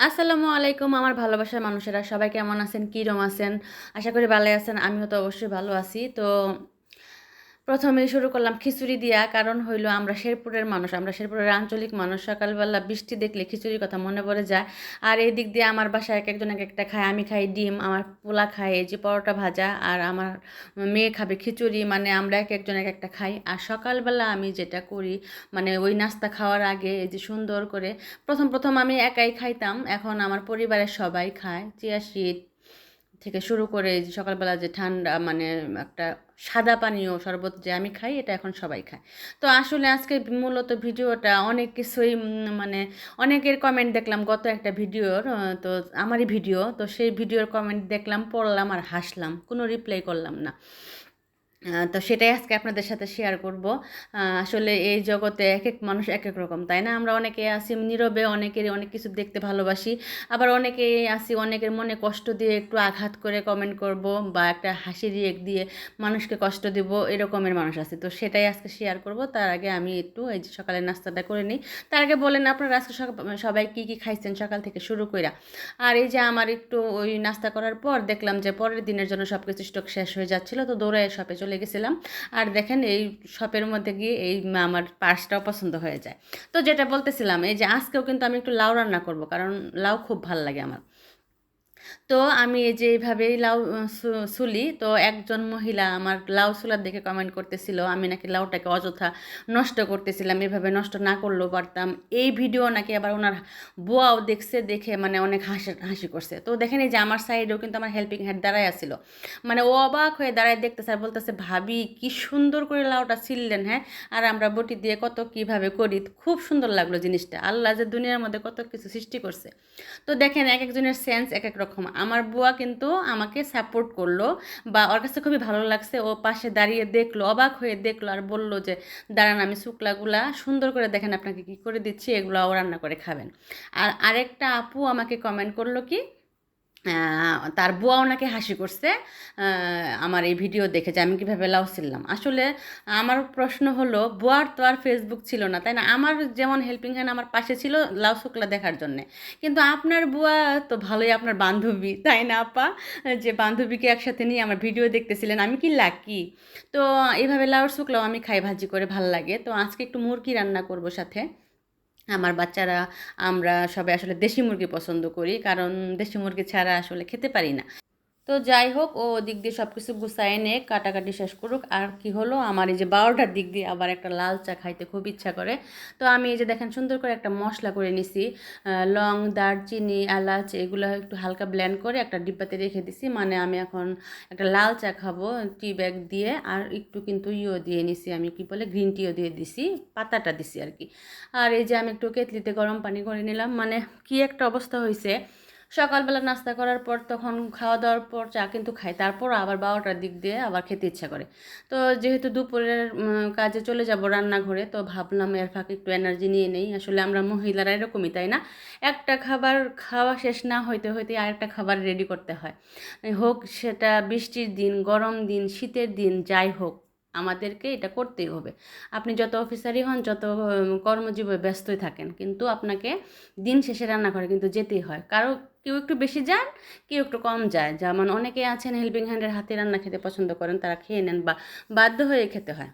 আসসালামু আলাইকুম, আমার ভালোবাসার মানুষেরা। সবাই কেমন আছেন? কীরম আছেন? আশা করি ভালো আছেন। আমিও তো অবশ্যই ভালো আছি। তো প্রথমে শুরু করলাম খিচুড়ি দিয়া, কারণ হইল আমরা শেরপুরের মানুষ, আমরা শেরপুরের আঞ্চলিক মানুষ। সকালবেলা বৃষ্টি দেখলে খিচুড়ির কথা মনে পড়ে যায়। আর এই দিক দিয়ে আমার বাসায় এক একজন এক একটা খায়, আমি খাই ডিম, আমার পোলা খায় এই যে পরোটা ভাজা, আর আমার মেয়ে খাবে খিচুড়ি মানে আমরা এক একজন এক একটা খাই। আর সকালবেলা আমি যেটা করি মানে ওই নাস্তা খাওয়ার আগে এই যে সুন্দর করে, প্রথম প্রথম আমি একাই খাইতাম, এখন আমার পরিবারের সবাই খায়। চিয়া শীত থেকে শুরু করে সকালবেলা যে ঠান্ডা মানে একটা সাদা পানীয় শরবত যে আমি খাই, এটা এখন সবাই খায়। তো আসলে আজকে মূলত ভিডিওটা অনেক কিছুই মানে অনেকের কমেন্ট দেখলাম গত একটা ভিডিওর তো আমারই ভিডিও, তো সেই ভিডিওর কমেন্ট দেখলাম, পড়লাম আর হাসলাম, কোনো রিপ্লাই করলাম না। তো সেটাই আজকে আপনাদের সাথে শেয়ার করব। আসলে এই জগতে এক এক মানুষ এক এক রকম, তাই না? আমরা অনেকে আছি নীরবে অনেকের অনেক কিছু দেখতে ভালোবাসি। আবার অনেকে আছি অনেকের মনে কষ্ট দিয়ে একটু আঘাত করে কমেন্ট করব বা একটা হাসি রিয়েক দিয়ে মানুষকে কষ্ট দিব, এরকমের মানুষ আছে। তো সেটাই আজকে শেয়ার করব। তার আগে আমি একটু এই যে সকালের নাস্তাটা করে নিই। তার আগে বলেন আপনারা আজকে সবাই কী কী খাইছেন সকাল থেকে শুরু কইরা? আর এই যে আমার একটু ওই নাস্তা করার পর দেখলাম যে পরের দিনের জন্য সব কিছু স্টক শেষ হয়ে যাচ্ছিল, তো দৌড়ে শপে চলে গেছিলাম। আর দেখেন এই শপের মধ্যে গিয়ে এই আমার পার্সটাও পছন্দ হয়ে যায়। তো যেটা বলতেছিলাম, এই যে আজকেও কিন্তু আমি একটু লাউ রান্না করব, কারণ লাউ খুব ভালো লাগে আমার। তো আমি এই যে এইভাবেই লাউ সুলি, তো একজন মহিলা আমার লাউ সুলার দেখে কমেন্ট করতেছিল, আমি নাকি লাউটাকে অযথা নষ্ট করতেছিলাম, এভাবে নষ্ট না করলেও পারতাম। এই ভিডিও নাকি আবার ওনার বুয়াও দেখছে, দেখে মানে অনেক হাসি হাসি করছে। তো দেখেন এই যে আমার সাইডেও কিন্তু আমার হেল্পিং হ্যান্ড দাঁড়ায় আসছিল মানে ও অবাক হয়ে দাঁড়ায় দেখতেছে আর বলতেছে, ভাবি, কি সুন্দর করে লাউটা ছিললেন হ্যাঁ? আর আমরা বটি দিয়ে কত কীভাবে করি? খুব সুন্দর লাগল জিনিসটা। আল্লাহ যে দুনিয়ার মধ্যে কত কিছু সৃষ্টি করছে। তো দেখেন এক একজনের সেন্স এক এক রকম। আমার বুয়া কিন্তু আমাকে সাপোর্ট করল বা ওর কাছে খুবই ভালো লাগছে। ও পাশে দাঁড়িয়ে দেখল, অবাক হয়ে দেখল আর বলল যে, দাঁড়ান আমি শুক্লাগুলা সুন্দর করে দেখেন আপনাকে কি করে দিচ্ছি, এগুলো রান্না করে খাবেন। আর আরেকটা আপু আমাকে কমেন্ট করল কি তার বুয়াও ওনাকে হাসি করছে আমার এই ভিডিও দেখে যে আমি কীভাবে লাউ ছিললাম আসলে আমার প্রশ্ন হলো, বুয়ার তো আর ফেসবুক ছিল না, তাই না? আমার যেমন হেল্পিং হ্যান্ড আমার পাশে ছিল লাউ শুক্লা দেখার জন্যে। কিন্তু আপনার বুয়া তো ভালোই আপনার বান্ধবী, তাই না, আপা? যে বান্ধবীকে একসাথে নিয়ে আমার ভিডিও দেখতেছিলেন, আমি কি লাকি তো এইভাবে লাউর শুকলাও আমি খাই ভাজি করে ভালো লাগে। তো আজকে একটু মুরগি রান্না করব সাথে। আমার বাচ্চারা, আমরা সবাই আসলে দেশি মুরগি পছন্দ করি, কারণ দেশি মুরগি ছাড়া আসলে খেতে পারি না। তো যাই হোক, ও দিক দিয়ে সব কিছু গুছায় নে কাটাকাটি শেষ করুক। আর কি হলো? আমার এই যে বারোটার দিক দিয়ে আবার একটা লাল চা খাইতে খুব ইচ্ছা করে। তো আমি এই যে দেখেন সুন্দর করে একটা মশলা করে নিছি। লং, দারচিনি, এলাচ, এগুলো একটু হালকা ব্লেন্ড করে একটা ডিব্বাতে রেখে দিছি। মানে আমি এখন একটা লাল চা খাব টি ব্যাগ দিয়ে। আর একটু কিন্তু ইও দিয়ে নিছি আমি, কি বলে গ্রিন টিও দিয়ে দিছি, পাতাটা দিছি আর কি। আর এই যে আমি একটু কেতলিতে গরম পানি করে নিলাম। মানে কি একটা অবস্থা হয়েছে সকালবেলা নাস্তা করার পর তখন খাওয়া দাওয়ার পর চা কিন্তু খাই। তারপর আবার বারোটার দিক দিয়ে আবার খেতে ইচ্ছা করে। তো যেহেতু দুপুরের কাজে চলে যাব রান্নাঘরে, তো ভাবলাম এর ফাঁকে একটু এনার্জি নিয়ে নেই। আসলে আমরা মহিলারা এরকমই, তাই না? একটা খাবার খাওয়া শেষ না হইতে হইতে আরেকটা খাবার রেডি করতে হয়। হোক সেটা বৃষ্টির দিন, গরম দিন, শীতের দিন, যাই হোক আমাদেরকে এটা করতেই হবে। আপনি যত অফিসারই হন, যত কর্মজীবনে ব্যস্তই থাকেন, কিন্তু আপনাকে দিন শেষে রান্না করে কিন্তু যেতেই হয়। কারও কেউ একটু বেশি যান, কেউ একটু কম যায়। যেমন অনেকে আছেন হেল্পিং হ্যান্ডের হাতে রান্না খেতে পছন্দ করেন, তারা খেয়ে নেন বা বাধ্য হয়ে খেতে হয়।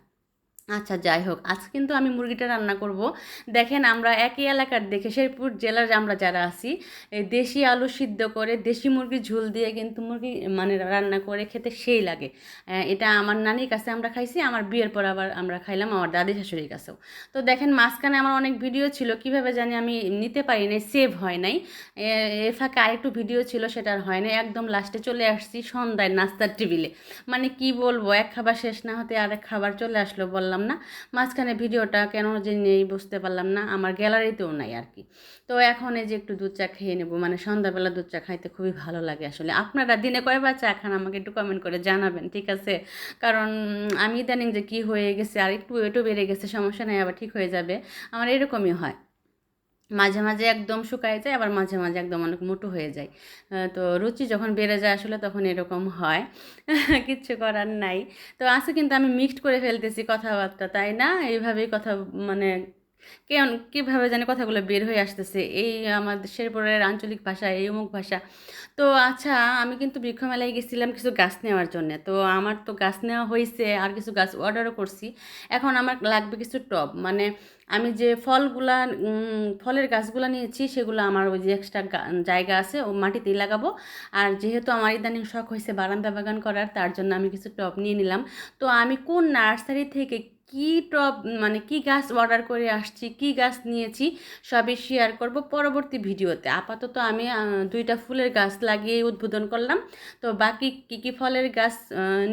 আচ্ছা যাই হোক আজ কিন্তু আমি মুরগিটা রান্না করব। দেখেন আমরা একই এলাকার দেখে শেরপুর জেলার আমরা যারা আছি দেশি আলু সিদ্ধ করে দেশি মুরগির ঝোল দিয়ে কিন্তু মুরগি মানে রান্না করে খেতে সেই লাগে। এটা আমার নানির কাছে আমরা খাইছি, আমার বিয়ের পর আবার আমরা খাইলাম আমার দাদি শাশুড়ির কাছেও। তো দেখেন মাঝখানে আমার অনেক ভিডিও ছিল, কীভাবে জানি আমি নিতে পারি নাই, সেভ হয় নাই। এ- ফাঁকে আরেকটু ভিডিও ছিল, সেটা আর হয় নাই। একদম লাস্টে চলে আসছি সন্ধ্যায় নাস্তার টেবিলে। মানে কি বলব, এক খাবার শেষ না হতে আরেক খাবার চলে আসলো, বললাম না। মাঝখানে ভিডিওটা কেন যে নেই বুঝতে পারলাম না, আমার গ্যালারিতেও নাই আর কি তো এখন এই যে একটু দুধ চা খেয়ে নেব মানে সন্ধ্যাবেলা দুধ চা খাইতে খুবই ভালো লাগে আসলে। আপনারা দিনে কয়বার চা খান আমাকে একটু কমেন্ট করে জানাবেন, ঠিক আছে? কারণ আমি ইদানিং যে কি হয়ে গেছে আর একটু ওয়েটও বেড়ে গেছে, সমস্যা নেই, আবার ঠিক হয়ে যাবে। আমার এরকমই হয়। মাঝে মাঝে একদম শুকায় যায়, আবার মাঝে মাঝে একদম অনেক মোটো হয়ে যায়। তো রুচি যখন বেড়ে যায় আসলে তখন এরকম হয়। কিচ্ছু করার নাই। তো আজকে কিন্তু আমি মিক্সড করে ফেলতেছি কথাবার্তা, তাই না? এইভাবেই কথা মানে কেন, কীভাবে জানি কথাগুলো বের হয়ে আসতেছে। এই আমাদের শেরপুরের আঞ্চলিক ভাষা, এই অমুক ভাষা। তো আচ্ছা আমি কিন্তু বৃক্ষ মেলায় গেছিলাম কিছু গাছ নেওয়ার জন্য। তো আমার তো গাছ নেওয়া হয়েছে, আর কিছু গাছ অর্ডারও করছি। এখন আমার লাগবে কিছু টব। মানে আমি যে ফলগুলা ফলের গাছগুলো নিয়েছি, সেগুলো আমার ওই যে এক্সট্রা জায়গা আছে, ও মাটিতেই লাগাবো। আর যেহেতু আমার ইদানিং শখ হয়েছে বারান্দা বাগান করার, তার জন্য আমি কিছু টব নিয়ে নিলাম। তো আমি কোন নার্সারি থেকে কি টপ মানে কি গাছ অর্ডার করে আসছি, কি গাছ নিয়েছি, সবই শেয়ার করব পরবর্তী ভিডিওতে। আপাতত আমি দুইটা ফুলের গাছ লাগিয়ে উদ্বোধন করলাম। তো বাকি কি কি ফলের গাছ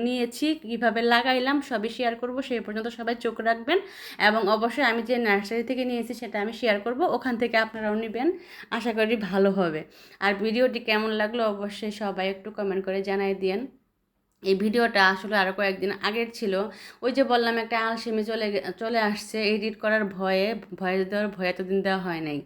নিয়েছি, কীভাবে লাগাইলাম, সবই শেয়ার করব সেই পর্যন্ত সবাই চোখ রাখবেন। এবং অবশ্যই আমি যে নার্সারি থেকে নিয়েছি, সেটা আমি শেয়ার করব, ওখান থেকে আপনারাও নেবেন। আশা করি ভালো হবে। আর ভিডিওটি কেমন লাগল, অবশ্যই সবাই একটু কমেন্ট করে জানাই দিয়েন। এই ভিডিওটা আসলে আরও কয়েকদিন আগের ছিল। ওই যে বললাম, একটা আলসেমি চলে চলে আসছে, এডিট করার ভয়ে ভয়ে দেওয়ার ভয়ে এতদিন দেওয়া হয় নাই।